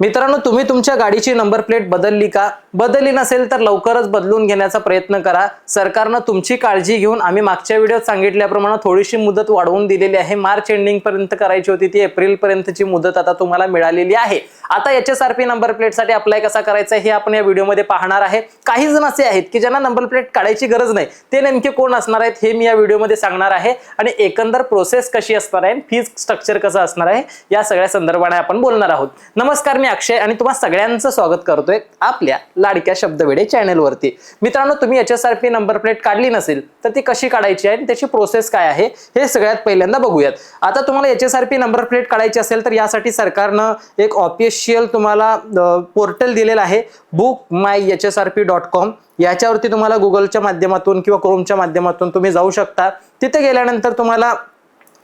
मित्रांनो तुम्ही तुमच्या गाडीची नंबर प्लेट बदलली का? बदलली नसेल तर लवकरच बदलून घेण्याचा प्रयत्न करा. सरकारनं तुमची काळजी घेऊन आम्ही मागच्या व्हिडिओत सांगितल्याप्रमाणे थोडीशी मुदत वाढवून दिलेली आहे. मार्च एंडिंग पर्यंत करायची होती ती एप्रिल पर्यंतची मुदत आता तुम्हाला मिळालेली आहे. आता H S R P number प्लेटसाठी अप्लाय कसा करायचा हे आपण या व्हिडिओमध्ये पाहणार आहे. काही जण असे आहेत की ज्यांना नंबर प्लेट काढायची गरज नाही ते नेमके कोण असणार आहेत हे मी या व्हिडिओमध्ये सांगणार आहे. आणि एकंदर प्रोसेस कशी असणार आहे फीज स्ट्रक्चर कसं असणार आहे या सगळ्या संदर्भाने आपण बोलणार आहोत. नमस्कार मी अक्षय आणि तुम्हा सगळ्यांचं स्वागत करतोय आपल्या लाडक्या शब्दवेडे चॅनलवरती मित्रांनो तुम्ही H S R P number plate काढली नसेल तर ती कशी काढायची आहे आणि त्याची प्रोसेस काय आहे हे सगळ्यात पहिल्यांदा बघूयात. आता तुम्हाला H S R P number plate काढायची असेल तर यासाठी सरकारनं एक ऑफिशियल तुम्हाला पोर्टल दिलेलं आहे book my H S R P dot com याच्यावरती तुम्हाला गुगलच्या माध्यमातून किंवा क्रोमच्या माध्यमातून तुम्ही जाऊ शकता. तिथे गेल्यानंतर तुम्हाला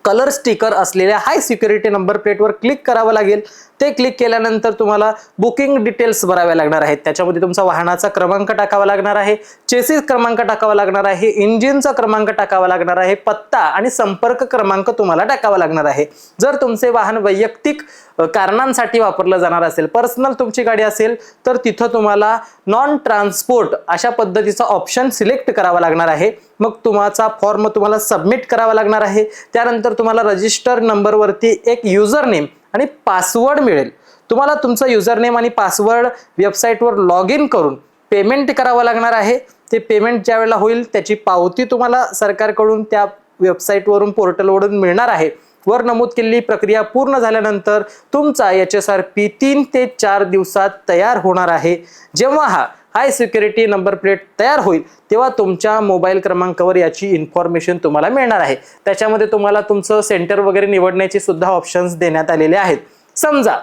कलर स्टिकर असलेल्या हाय सिक्युरिटी नंबर प्लेटवर क्लिक करावं लागेल. ते क्लिक केल्यानंतर तुम्हाला बुकिंग डिटेल्स भराव्या लागणार आहेत. त्याच्यामध्ये तुमचा वाहनाचा क्रमांक टाकावा लागणार आहे चेसिस क्रमांक टाकावा लागणार आहे इंजिनचा क्रमांक टाकावा लागणार आहे पत्ता आणि संपर्क क्रमांक तुम्हाला टाकावा लागणार आहे. जर तुमचे वाहन वैयक्तिक कारणांसाठी वापरलं जाणार असेल पर्सनल तुमची गाडी असेल तर तिथं तुम्हाला नॉन ट्रान्सपोर्ट अशा पद्धतीचा ऑप्शन सिलेक्ट करावा लागणार आहे. मग तुमचा फॉर्म तुम्हाला सबमिट करावा लागणार आहे. त्यानंतर तुम्हाला रजिस्टर नंबरवरती एक युजर नेम आणि पासवर्ड मिळेल. तुम्हाला तुमचं युजर नेम आणि पासवर्ड वेबसाईटवर लॉग इन करून पेमेंट करावं लागणार आहे. ते पेमेंट ज्या वेळेला होईल त्याची पावती तुम्हाला सरकारकडून त्या वेबसाईटवरून पोर्टलवरून मिळणार आहे. वर नमूद केलेली प्रक्रिया पूर्ण झाल्यानंतर तुमचा एच एस आर पी तीन ते चार दिवसात तयार होणार आहे. जेव्हा हा हाय सिक्युरिटी नंबर प्लेट तयार होईल तेव्हा तुमच्या मोबाईल क्रमांकावर याची इन्फॉर्मेशन तुम्हाला मिळणार आहे. त्याच्यामध्ये तुम्हाला तुमचं सेंटर वगैरे निवडण्याचे सुद्धा ऑप्शन्स देण्यात आलेले आहेत. समजा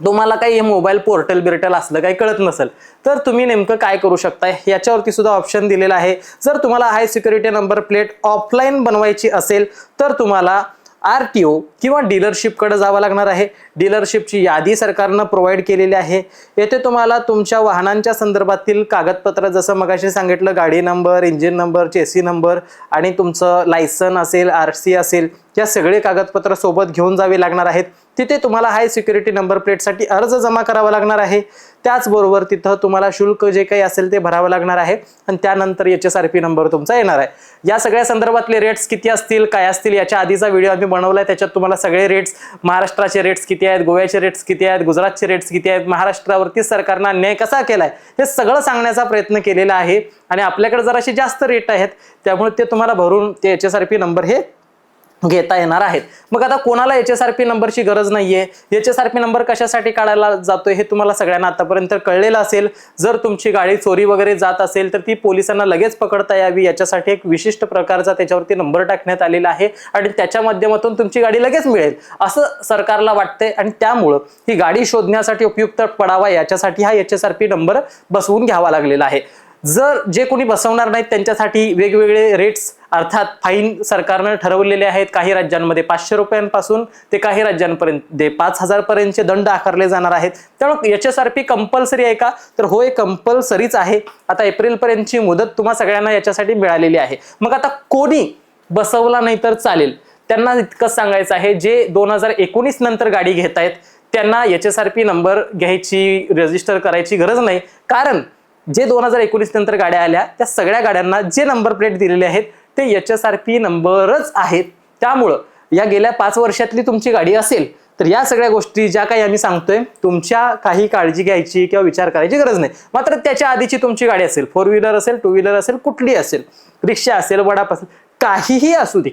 तुम्हाला काही हे मोबाईल पोर्टल बिर्टल असलं काही कळत नसेल तर तुम्ही नेमकं काय करू शकताय? याच्यावरती सुद्धा ऑप्शन दिलेलं आहे. जर तुम्हाला high security number plate offline बनवायची असेल तर तुम्हाला आर टी ओ किंवा डीलरशिपकडे जावं लागणार आहे. डीलरशिपची यादी सरकारनं प्रोव्हाइड केलेली आहे. येथे तुम्हाला तुमच्या वाहनांच्या संदर्भातील कागदपत्र जसं मगाशी सांगितलं गाडी number engine number chassis number आणि तुमचं लायसन असेल आर सी असेल या सगळे कागदपत्र सोबत घेऊन जावे लागणार आहेत. तिथे तुम्हाला हाय सिक्युरिटी नंबर प्लेटसाठी अर्ज जमा करावा लागणार आहे. त्याचबरोबर तिथं तुम्हाला शुल्क जे काही असेल ते भरावं लागणार आहे. आणि त्यानंतर H S R P number तुमचा येणार आहे. या सगळ्या संदर्भातले रेट्स किती असतील काय असतील याच्या आधीचा व्हिडिओ आम्ही बनवलाय. त्याच्यात तुम्हाला सगळे रेट्स महाराष्ट्राचे रेट्स किती आहेत गोव्याचे रेट्स किती आहेत गुजरातचे रेट्स किती आहेत महाराष्ट्रावरती सरकारनं अन्याय कसा केलाय हे सगळं सांगण्याचा प्रयत्न केलेला आहे. आणि आपल्याकडे जराशी जास्त रेट आहेत त्यामुळे ते तुम्हाला भरून ते H S R P number हे घेता येणार आहेत. मग आता कोणाला एच एस आर पी नंबरची गरज नाहीये? H S R P number कशासाठी काढायला जातोय हे तुम्हाला सगळ्यांना आतापर्यंत कळलेलं असेल. जर तुमची गाडी चोरी वगैरे जात असेल तर ती पोलिसांना लगेच पकडता यावी. याच्यासाठी एक विशिष्ट प्रकारचा त्याच्यावरती नंबर टाकण्यात आलेला आहे आणि त्याच्या माध्यमातून तुमची गाडी लगेच मिळेल असं सरकारला वाटतंय. आणि त्यामुळं ही गाडी शोधण्यासाठी उपयुक्त पडावा याच्यासाठी हा H S R P number बसवून घ्यावा लागलेला आहे. जर जे कोणी बसवणार नाहीत त्यांच्यासाठी वेगवेगळे रेट्स अर्थात फाईन सरकारनं ठरवलेले आहेत काही राज्यांमध्ये. पाचशे रुपयांपासून ते काही राज्यांपर्यंत. ते पाच हजारपर्यंतचे दंड आकारले जाणार आहेत. त्यामुळे H S R P compulsory आहे का? तर होय कंपल्सरीच आहे. आता एप्रिलपर्यंतची मुदत तुम्हा सगळ्यांना याच्यासाठी मिळालेली आहे. मग आता कोणी बसवला नाही तर चालेल. त्यांना इतकंच सांगायचं आहे जे दोन हजार एकोणीस नंतर गाडी घेत आहेत त्यांना H S R P number घ्यायची रजिस्टर करायची गरज नाही. कारण जे दोन हजार एकोणीस नंतर गाड्या आल्या त्या सगळ्या गाड्यांना जे नंबर प्लेट दिलेले आहेत ते एच एस आर पी नंबरच आहेत. त्यामुळं या गेल्या पाच वर्षातली तुमची गाडी असेल तर या सगळ्या गोष्टी ज्या काही आम्ही सांगतोय तुमच्या काही काळजी घ्यायची किंवा विचार करायची गरज नाही. मात्र त्याच्या आधीची तुमची गाडी असेल फोर व्हीलर असेल टू व्हीलर असेल कुठली असेल रिक्षा असेल वडाप असेल काहीही असू दे.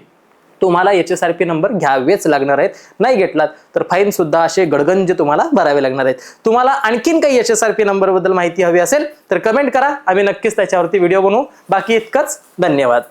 तुम्हाला H S R P number घ्यावेच लागणार आहेत. नाही घेतलात तर फाईन सुद्धा असे गडगंज तुम्हाला भरावे लागणार आहेत. तुम्हाला आणखीन काही एच एस आर पी नंबरबद्दल माहिती हवी असेल तर कमेंट करा. आम्ही नक्कीच त्याच्यावरती व्हिडिओ बनवू. बाकी इतकंच. धन्यवाद.